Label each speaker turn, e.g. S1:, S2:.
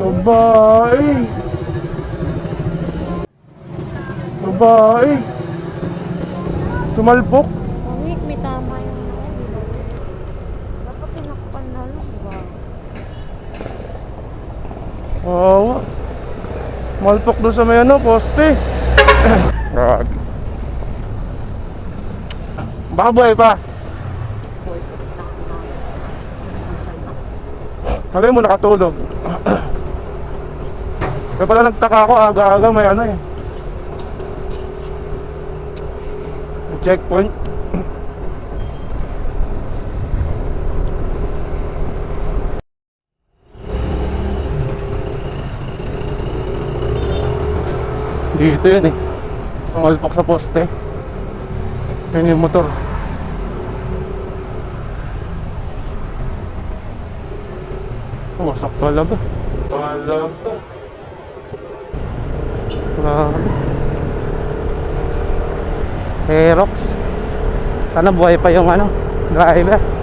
S1: Babae. Babae. Sumalpok.
S2: Mami, may tama ba? Dapat tinakpan na lang, ba?
S1: Oo. Malpok doon sa may ano, poste. Rag. Buhay pa. Kala mo nakatulog. Kaya pala nagtaka ako, aga-aga may ano eh. Checkpoint. Dito yun eh. Sumalpok sa poste. Yun yung motor. Wasak talaga. Talaga. Grabe. Aerox. Sana buhay pa yung ano, driver.